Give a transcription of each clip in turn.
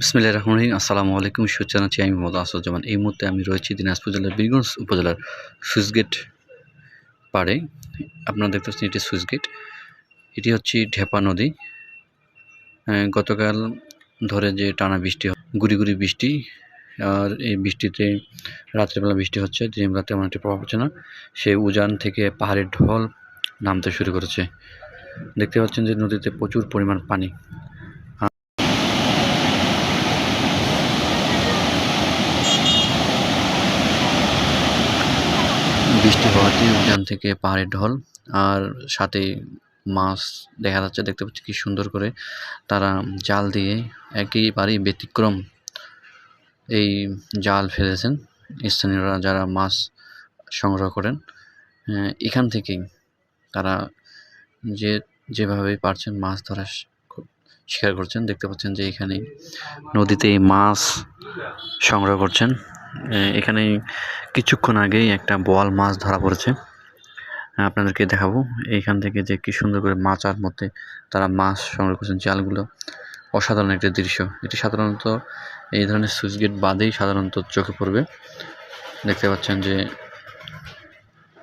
বিসমিল্লাহ রহমান রহিম। আসসালামু আলাইকুম সুচ জানাচ্ছি আমি মোহাম্মদ আসুজ্জামান এই মুহূর্তে আমি রয়েছি দিনাজপুর জেলার বীরগঞ্জ উপজেলার সুইচগেট পাড়ে। আপনারা দেখতে পাচ্ছেন এটি সুইচগেট এটি হচ্ছে ঢেপা নদী। গতকাল ধরে যে টানা বৃষ্টি গুড়ি গুড়ি বৃষ্টি, আর এই বৃষ্টিতে রাত্রেবেলা বৃষ্টি হচ্ছে, দিনের বেলা তেমন একটি প্রভাব হচ্ছে না। সেই উজান থেকে পাহাড়ের ঢল নামতে শুরু করেছে। দেখতে পাচ্ছেন যে নদীতে প্রচুর পরিমাণ পানি। বৃষ্টি হওয়াতে উদ্যান থেকে পাহাড়ের ঢল আর সাথে মাছ দেখা যাচ্ছে দেখতে পাচ্ছি কি সুন্দর করে তারা জাল দিয়ে একেবারেই ব্যতিক্রম এই জাল ফেলেছেন। স্থানীয়রা যারা মাছ সংগ্রহ করেন আহ, এখান থেকেই তারা যে যেভাবে পারছেন মাছ ধরা শিকার করছেন। দেখতে পাচ্ছেন যে এখানে নদীতে মাছ সংগ্রহ করছেন। এখানে কিছুক্ষণ আগেই একটা বোয়াল মাছ ধরা পড়েছে। আপনাদেরকে দেখাবো। এইখান থেকে যে কি সুন্দর করে মাচার মধ্যে তারা মাছ সংগ্রহ করছেন জালগুলো অসাধারণ একটা দৃশ্য। এটি সাধারণত এই ধরনের সুইচ গেট বাদেই সাধারণত চোখে পড়বে। দেখতে পাচ্ছেন যে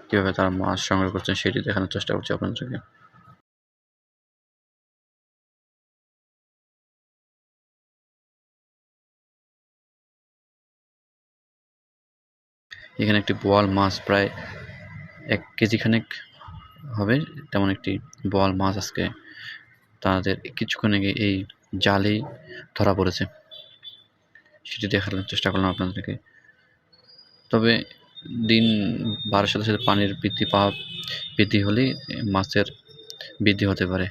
কীভাবে তারা মাছ সংগ্রহ করছেন, সেটি দেখানোর চেষ্টা করছি আপনাদেরকে। এখানে একটি বোয়াল মাছ প্রায় এক কেজি খানেক হবে, তেমন একটি বোয়াল মাছ আজকে তাদের কিছুক্ষণ আগে এই জালেই ধরা পড়েছে। সেটি দেখানোর চেষ্টা করলাম আপনাদেরকে। তবে দিন বাড়ার সাথে সাথে পানির বৃদ্ধি পাওয়া, বৃদ্ধি হলেই মাছের বৃদ্ধি হতে পারে।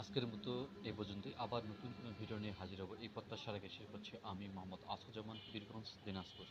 আজকের মতো এ পর্যন্তই। আবার নতুন কোনো ভিডিও নিয়ে হাজির হব। এই প্রত্যাশা রেখে শেষ করছি। আমি মোহাম্মদ আসাদুজ্জামান বীরগঞ্জ, দিনাজপুর।